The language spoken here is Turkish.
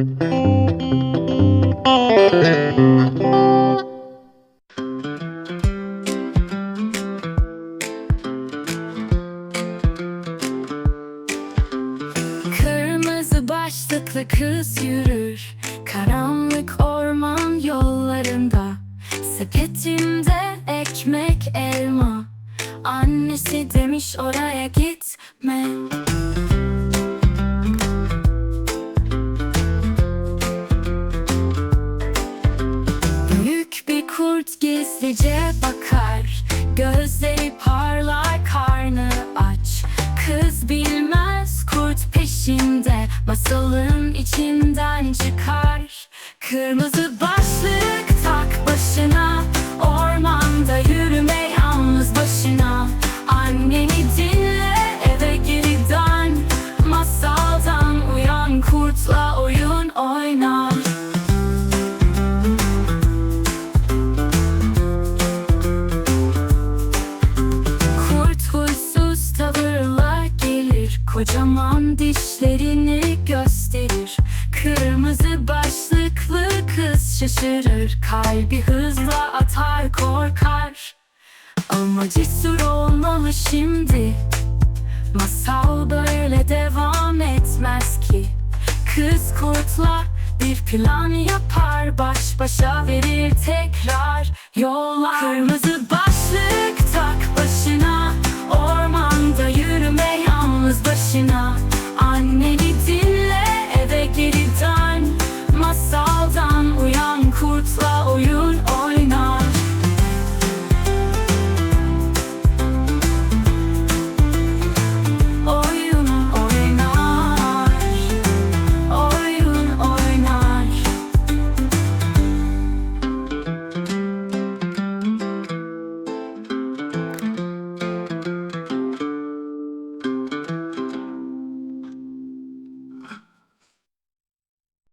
Kırmızı başlıklı kız yürür. Karanlık orman yollarında. Sepetimde ekmek elma. Annesi demiş oraya gitme gizlice bakar. Gözleri parlar karnı aç. Kız bilmez kurt peşinde. Masalın içinden çıkar. Kırmızı başlık tak başına. Ormanda yürüme yalnız başına. Anneni dinle eve geri dön. Masaldan uyan kurtla oyun Kocaman dişlerini gösterir. Kırmızı başlıklı kız şaşırır. Kalbi hızla atar korkar. Ama cesur olmalı şimdi. Masal böyle devam etmez ki. Kız kurtla bir plan yapar. Baş başa verir tekrar. Yollar Kırmızı başlık